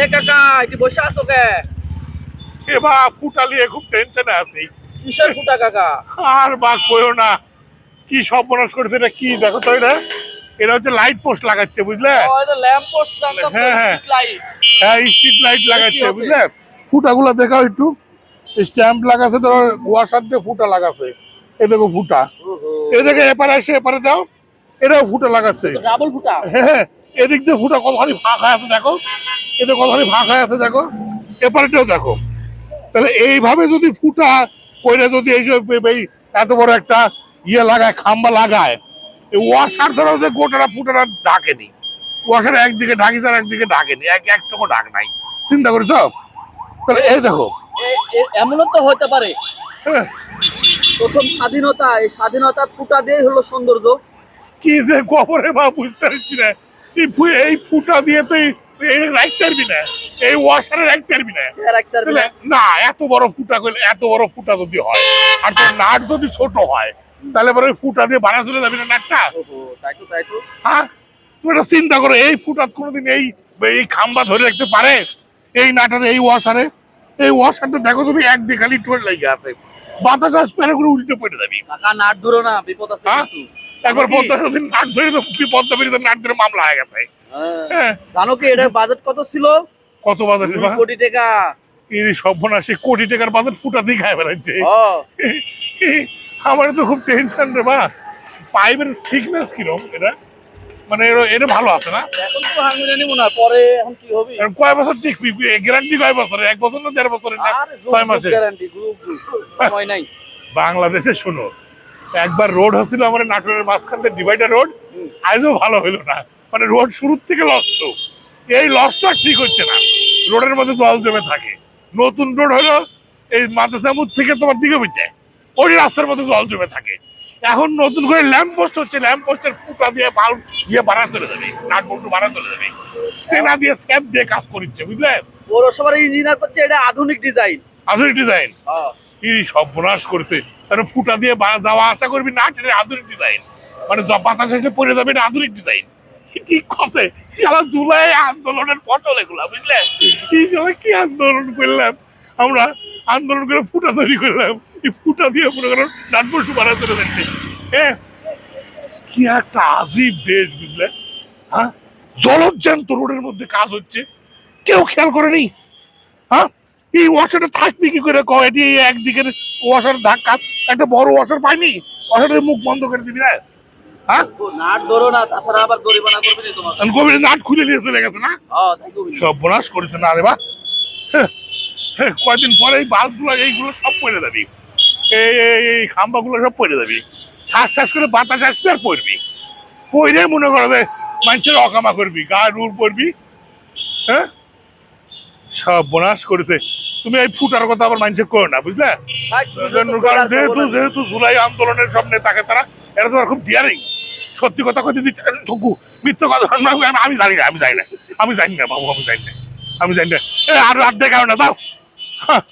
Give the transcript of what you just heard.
কে কাকা এটি বসে আছো কে? ফুটা নিয়ে খুব টেনশনে আছি। কিসের ফুটা কাকা? আর কইও না কি সর্বনাশ করেছে এটা কি? দেখো তো এটা। এটা হচ্ছে লাইট পোস্ট লাগাচ্ছে বুঝলে? ল্যাম্প পোস্ট জানতাম হ্যাঁ, হ্যাঁ। হ্যাঁ স্ট্রিট লাইট লাগাচ্ছে বুঝলে? ফুটাগুলো দেখাও একটু। স্ট্যাম্প লাগাছে ধরো ওয়াশার দিয়ে ফুটা লাগাছে। এ দেখো ফুটা। এ দেখে এপারে এসে এপারে দাও এটাও ফুটা লাগাচ্ছে। ডাবল ফুটা? হ্যাঁ হ্যাঁ, এদিক দিয়ে ফুটা কতখানি ফাঁক হয়ে আছে দেখো। এতে কতখানি ফাঁক হয়ে আছে দেখো। এপারেটাও দেখো। তাহলে এইভাবে যদি ফুটা কইরে যদি এই যে এই এত বড় একটা ইয়ে লাগায় খাম্বা লাগায় এই ওয়াশার ধরো যে গোটাটা ফুটাটা ঢাকেনি ওয়াশার একদিকে ঢাকিছে আর একদিকে ঢাকেনি এক একটুকু ঢাক নাই। চিন্তা করেছ? তাহলে এই দেখো। এমনও তো হতে পারে। হ্যাঁ, প্রথম স্বাধীনতা এই স্বাধীনতা ফুটা দিয়ে হলো সৌন্দর্য। কি যে কবরে বা বুঝতে পারছি না। এই ফু- এই ফুটা দিয়ে তো রাইট পারবি না। এই ওয়াশারে রাইট পারবি না। না। এত বড় ফুটা করলে এত বড় ফুটা যদি হয় আর তোর নাট যদি ছোট হয় তাহলে পরে ফুটা দিয়ে বাড়া চলে যাবি না নাটটা? তাই তো তাই তো। হ্যাঁ তুমি একটা চিন্তা করো এই ফুটা কোনোদিন এই এই খাম্বা ধরে রাখতে পারে? এই নাটারে এই ওয়াশারে এই ওয়াশারটা দেখো তুমি একদিকে খালি টোল লেগে আছে। বাতাস আসবে উল্টে পড়ে যাবি। কাকা নাট ধরো না বিপদ আছে কি? পদ্মা নদীর নাট ধরে তো পদ্মা নাট ধরে মামলা হয়ে গেছে। হ্যাঁ। হ্যাঁ। জানো কি এটার বাজেট কত ছিল? কত বাজার কোটি টাকা। সর্বনাশে কোটি টাকার বাজার ফুটা দিয়ে খায় বেড়াচ্ছে। আমার তো খুব টেনশন রে বা পাইপের থিকনেস কিরম এটা? মানে এর- এটা ভালো আছে না? এখন তো নিব না পরে এখন কি হবে? কয় বছর টিকবি? গ্যারান্টি কয় বছরের এক বছর না দেড় বছরের না? ছয় মাসে গ্যারান্টি সময় নাই। বাংলাদেশে শোনো একবার রোড হচ্ছিল আমার নাটোরের মাঝখান থেকে ডিভাইডার রোড আজও ভালো হইল না। মানে রোড শুরুর থেকে লস্ট এই লসটা ঠিক হচ্ছে না। রোডের মধ্যে জল জমে থাকে। নতুন রোড হলো এই মাদ্রাসামুদ থেকে তোমার দিকে বুঝতে ওই রাস্তার মধ্যে জল জমে থাকে। এখন নতুন করে ল্যাম্প পোস্ট হচ্ছে। ল্যাম্প পোস্টের ফুটা দিয়ে বাল দিয়ে বাড়া চলে যাবে। নাট বল্টু বাড়া চলে যাবে। তেনা দিয়ে স্যাপ দিয়ে কাজ করছে বুঝলে? পৌরসভার ইঞ্জিনিয়ার করছে এটা আধুনিক ডিজাইন আধুনিক ডিজাইন কি সর্বনাশ করেছে? তাহলে ফুটা দিয়ে যাওয়া আশা করবি না? এটা আধুনিক ডিজাইন মানে বাতাস এসে পড়ে যাবে, এটা আধুনিক ডিজাইন ঠিক কথা? সারা জুলাই আন্দোলনের ফসল এগুলা, বুঝলে? এই সময় কি আন্দোলন করলাম? আমরা আন্দোলন করে ফুটা তৈরি করলাম। এই ফুটা দিয়ে মনে করো নাটবল্টু বানা চলে যাচ্ছে হ্যাঁ কি একটা আজীব দেশ, বুঝলে? হ্যাঁ? জলজ্যান্ত রোডের মধ্যে কাজ হচ্ছে। কেউ খেয়াল করেনি? হ্যাঁ? এই ওয়াশারটা থাকবে কি করে? কয় এটি একদিকের ওয়াশার ধাক্কা। একটা বড় ওয়াশার পাইনি? ওয়াশারের মুখ বন্ধ করে দিবি না? হ্যাঁ? নাট ধরো না তাছাড়া আবার জরিমানা না গভীর নাট খুলে নিয়ে চলে গেছে না? কবি সব করেছে না রে বা। হ্যাঁ, হ্যাঁ, কয়দিন পরে এই বাল্বগুলো এইগুলো সব পড়ে যাবি। এই এই- এই খাম্বাগুলো সব পড়ে যাবি। ঠাস ঠাস করে বাতাস আসবে আর পড়বি। পড়ে মনে করো যে মানুষের অকামা করবি গা রুর পড়বি। হ্যাঁ? সব বনাশ করেছে। তুমি এই ফুটার কথা আবার মানুষের করো না বুঝলে? কারণ যেহেতু যেহেতু জুলাই আন্দোলনের সব নেতাকে তারা এরা তোমার খুব ডিয়ারিং সত্যি কথা কথা দিচ্ছে ঠকু মিথ্য কথা আমি জানি না আমি জানি না। আমি জানি না বাবু আমি জানি না। আমি জানি না। আর রাত দেখাও না দাও। হ্যাঁ,